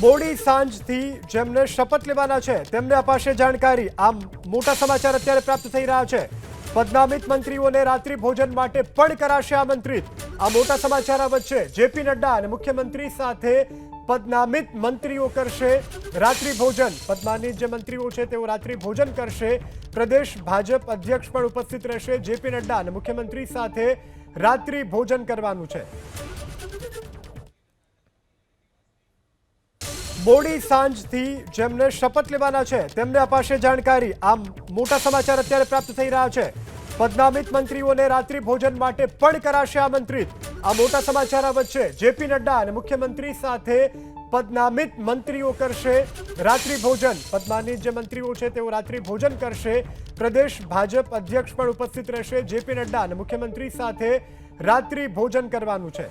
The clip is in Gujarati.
મોડી સાંજથી જેમને શપથ લેવાના છે, તેમને અપાશે જાણકારી. આમ મોટા સમાચાર અત્યારે પ્રાપ્ત થઈ રહ્યા છે. પદનામિત મંત્રીઓને રાત્રિ ભોજન માટે પણ કરાશે આમંત્રિત. આ મોટા સમાચાર વચ્ચે જેપી નડ્ડા અને મુખ્યમંત્રી સાથે પદનામિત મંત્રીઓ કરશે રાત્રિ ભોજન. પદનામિત જે મંત્રીઓ છે, તેઓ રાત્રિ ભોજન કરશે. પ્રદેશ ભાજપ અધ્યક્ષ પણ ઉપસ્થિત રહેશે જેપી નડ્ડા અને મુખ્યમંત્રી સાથે રાત્રિ ભોજન કરવાનું છે. મોડી સાંજથી જેમને શપથ લેવાના છે, તેમને અપાશે જાણકારી. આમ મોટા સમાચાર અત્યારે પ્રાપ્ત થઈ રહ્યા છે. પદનામિત મંત્રીઓને રાત્રિ ભોજન માટે પણ કરાશે આમંત્રિત. આ મોટા સમાચાર વચ્ચે જેપી નડ્ડા અને મુખ્યમંત્રી સાથે પદનામિત મંત્રીઓ કરશે રાત્રિ ભોજન. પદનામિત જે મંત્રીઓ છે, તેઓ રાત્રિ ભોજન કરશે. પ્રદેશ ભાજપ અધ્યક્ષ પણ ઉપસ્થિત રહેશે. જેપી નડ્ડા અને મુખ્યમંત્રી સાથે રાત્રિ ભોજન કરવાનું છે.